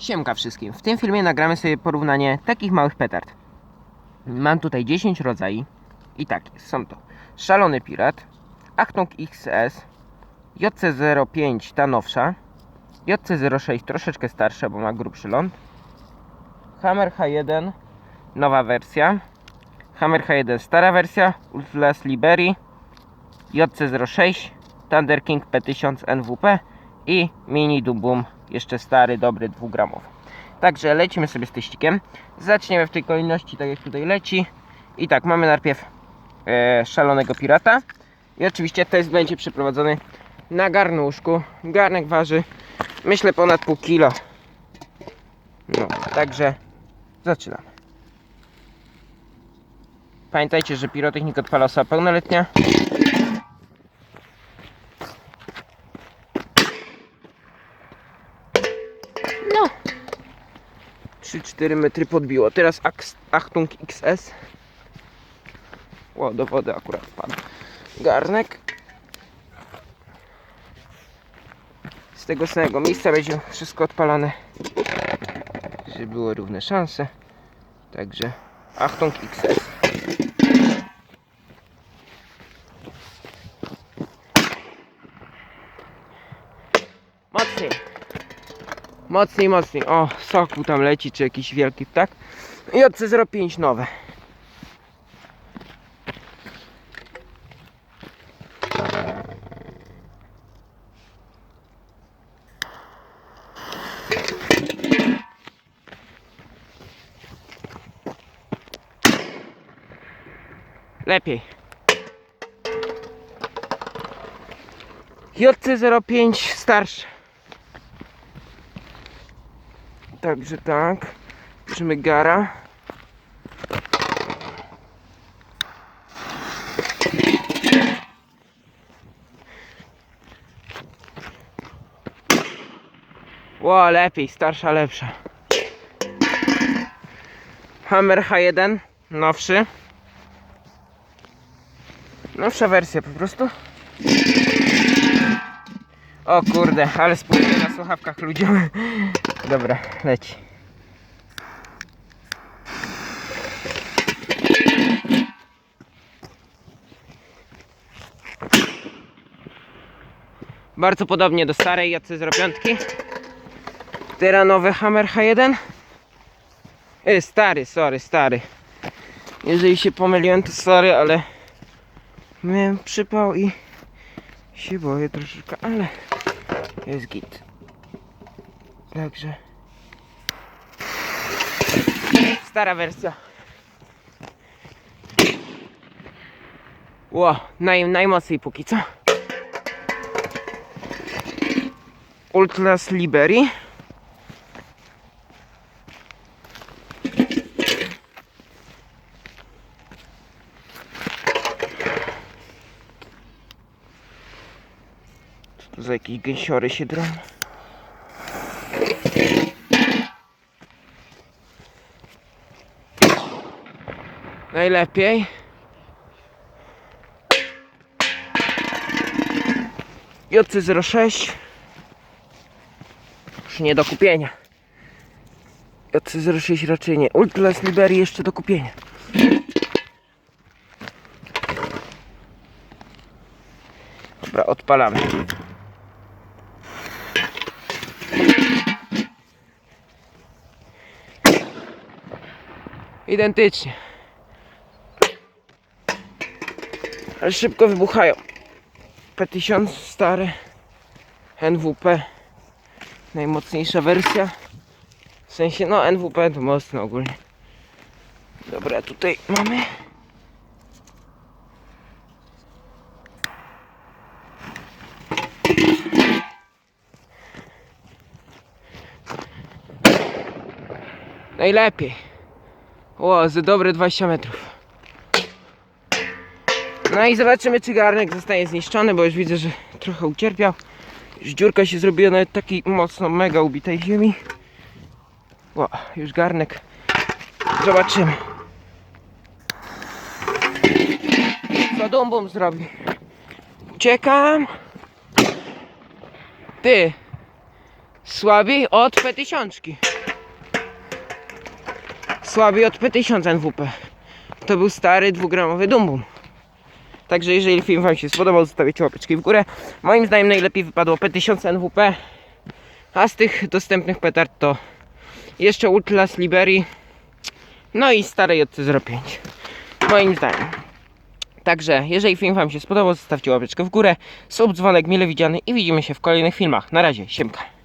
Siemka wszystkim. W tym filmie nagramy sobie porównanie takich małych petard. Mam tutaj 10 rodzajów. I tak, są to Szalony Pirat, Achtung XS, JC05 ta nowsza, JC06 troszeczkę starsza, bo ma grubszy ląd, Hammer H1 nowa wersja, Hammer H1 stara wersja, Ultras Liberi, JC06, Thunder King P1000 NWP i Mini Boom, jeszcze stary, dobry, dwugramowy. Także lecimy sobie z teścikiem. Zaczniemy w tej kolejności, tak jak tutaj leci. I tak, mamy najpierw e, szalonego pirata. I oczywiście test będzie przeprowadzony na garnuszku. Garnek waży, myślę, ponad pół kilo. No, także zaczynamy. Pamiętajcie, że pirotechnik odpala osoba pełnoletnia. 3-4 metry podbiło. Teraz Achtung XS. O, do wody akurat wpadł. Garnek. Z tego samego miejsca będzie wszystko odpalane. Żeby były równe szanse. Także Achtung XS. Mocniej. Mocniej, mocniej. O, soku tam leci, czy jakiś wielki ptak. I JC05 nowe. Lepiej. JC05 starszy. Także tak. Bierzemy gara. Ło, lepiej, starsza, lepsza. Hammer H1, nowszy. Nowsza wersja po prostu. O kurde, ale spójrzcie na słuchawkach ludziom. Dobra, leci. Bardzo podobnie do starej JC05. Teraz nowy Hammer H1. E, stary, sorry, stary. Jeżeli się pomyliłem, to sorry, ale miałem przypał i się boję troszeczkę, ale jest git. Także stara wersja. Ło, naj, najmocniej póki co. Ultras Liberi. Co tu za jakieś gęsiory się drą? Najlepiej. JC06 Już nie do kupienia. JC06 raczej nie. Ultras Liberi jeszcze do kupienia. Dobra, odpalamy. Identycznie. Ale szybko wybuchają. P1000 stare. NWP. Najmocniejsza wersja. W sensie, no NWP to mocno ogólnie. Dobra, tutaj mamy. Najlepiej. O, za dobre 20 metrów. No i zobaczymy, czy garnek zostanie zniszczony, bo już widzę, że trochę ucierpiał. Już dziurka się zrobiła nawet takiej mocno mega ubitej ziemi. O, już garnek. Zobaczymy. Co dumbum zrobi? Uciekam. Ty. Słabiej od P1000. słaby od P1000 NWP. To był stary dwugramowy Dumbum. Także jeżeli film Wam się spodobał, zostawicie łapeczki w górę. Moim zdaniem najlepiej wypadło P1000 NWP. A z tych dostępnych petard to jeszcze Ultlas Liberty. No i stare JC05. Moim zdaniem. Także jeżeli film Wam się spodobał, zostawcie łapeczkę w górę. Sub, dzwonek mile widziany i widzimy się w kolejnych filmach. Na razie, siemka.